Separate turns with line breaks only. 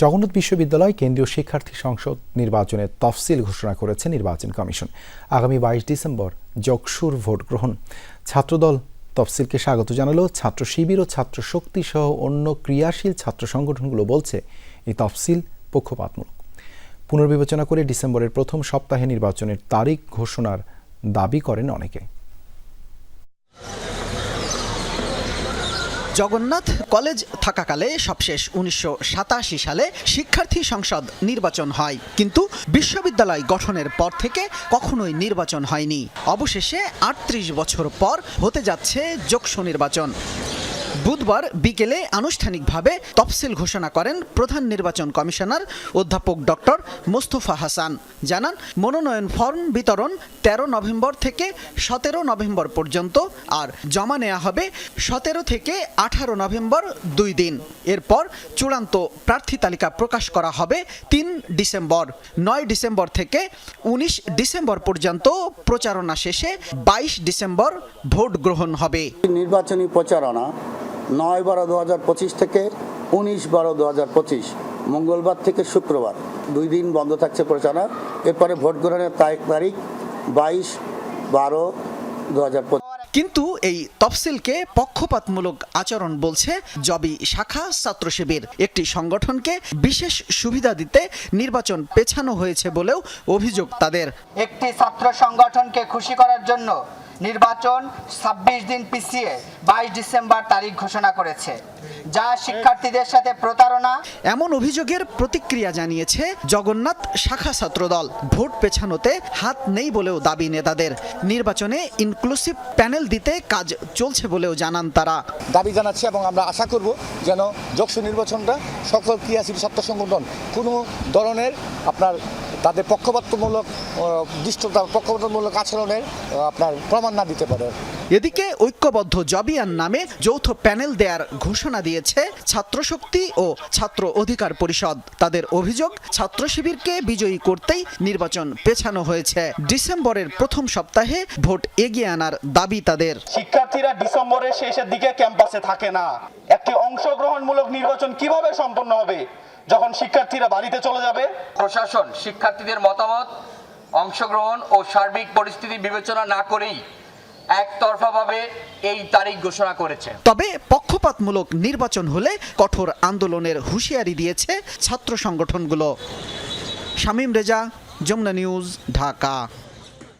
জগন্নাথ বিশ্ববিদ্যালয় কেন্দ্রীয় শিক্ষার্থী সংসদ নির্বাচনের তফসিল ঘোষণা করেছে নির্বাচন কমিশন আগামী বাইশ ডিসেম্বর যকসুর ভোট গ্রহণ ছাত্রদল তফসিলকে স্বাগত জানালো ছাত্র শিবির ও ছাত্র শক্তি সহ অন্য ক্রিয়াশীল ছাত্র সংগঠনগুলো বলছে এই তফসিল পক্ষপাতমূলক পুনর্বিবেচনা করে ডিসেম্বরের প্রথম সপ্তাহে নির্বাচনের তারিখ ঘোষণার দাবি করেন অনেকে
জগন্নাথ কলেজ থাকাকালে সবশেষ উনিশশো সালে শিক্ষার্থী সংসদ নির্বাচন হয় কিন্তু বিশ্ববিদ্যালয় গঠনের পর থেকে কখনোই নির্বাচন হয়নি অবশেষে আটত্রিশ বছর পর হতে যাচ্ছে যোগসু নির্বাচন বুধবার বিকেলে আনুষ্ঠানিকভাবে তফসিল ঘোষণা করেন প্রধান নির্বাচন কমিশনার অধ্যাপক ডক্টর মুস্তফা হাসান জানান মনোনয়ন ফর্ম বিতরণ ১৩ নভেম্বর থেকে সতেরো নভেম্বর পর্যন্ত আর জমা নেওয়া হবে সতেরো থেকে আঠারো নভেম্বর দুই দিন এরপর চূড়ান্ত প্রার্থী তালিকা প্রকাশ করা হবে তিন ডিসেম্বর নয় ডিসেম্বর থেকে ১৯ ডিসেম্বর পর্যন্ত প্রচারণা শেষে ২২ ডিসেম্বর ভোট গ্রহণ হবে
নির্বাচনী প্রচারণা নয় বারো দু হাজার পঁচিশ থেকে উনিশ বারো দু হাজার পঁচিশ মঙ্গলবার থেকে শুক্রবার দুই দিন বন্ধ থাকছে প্রচারণা এরপরে ভোট গ্রহণের তারিখ বাইশ বারো দু হাজার পঁচিশ
কিন্তু এই তফসিলকে পক্ষপাতমূলক আচরণ বলছে জবি শাখা ছাত্র শিবির একটি সংগঠনকে বিশেষ সুবিধা দিতে নির্বাচন পেছানো হয়েছে বলেও অভিযোগ তাদের
একটি ছাত্র সংগঠনকে খুশি করার জন্য নির্বাচন ২৬ দিন পিছিয়ে ২২ ডিসেম্বর তারিখ ঘোষণা করেছে যা শিক্ষার্থীদের সাথে প্রতারণা
এমন অভিযোগের প্রতিক্রিয়া জানিয়েছে জগন্নাথ শাখা ছাত্রদল ভোট পেছানোতে হাত নেই বলেও দাবি নেতাদের নির্বাচনে ইনক্লুসিভ প্যানেল দিতে কাজ চলছে বলেও জানান তারা
দাবি জানাচ্ছে এবং আমরা আশা করব যেন যক্ষ নির্বাচনটা সকল ক্রিয়াশীল ছাত্র সংগঠন কোনো ধরনের আপনার তাদের পক্ষপাতমূলক দৃষ্টতা পক্ষপাতমূলক আচরণের আপনার প্রমাণ না দিতে পারে
এদিকে ঐক্যবদ্ধ জবিয়ান নামে যৌথ প্যানেল দেয়ার ঘোষণা দিয়েছে ছাত্রশক্তি ও ছাত্র অধিকার পরিষদ তাদের অভিযোগ ছাত্র শিবিরকে বিজয়ী করতেই নির্বাচন পেছানো হয়েছে ডিসেম্বরের প্রথম সপ্তাহে ভোট এগিয়ে আনার দাবি তাদের
শিক্ষার্থীরা ডিসেম্বরের শেষের দিকে ক্যাম্পাসে থাকে না একটি অংশগ্রহণমূলক নির্বাচন কিভাবে সম্পন্ন হবে যখন শিক্ষার্থীরা বাড়িতে চলে যাবে
প্রশাসন শিক্ষার্থীদের মতামত অংশগ্রহণ ও সার্বিক পরিস্থিতি বিবেচনা না করেই একতরফাভাবে এই তারিখ ঘোষণা করেছে
তবে পক্ষপাতমূলক নির্বাচন হলে কঠোর আন্দোলনের হুঁশিয়ারি দিয়েছে ছাত্র সংগঠনগুলো শামীম রেজা যমুনা নিউজ ঢাকা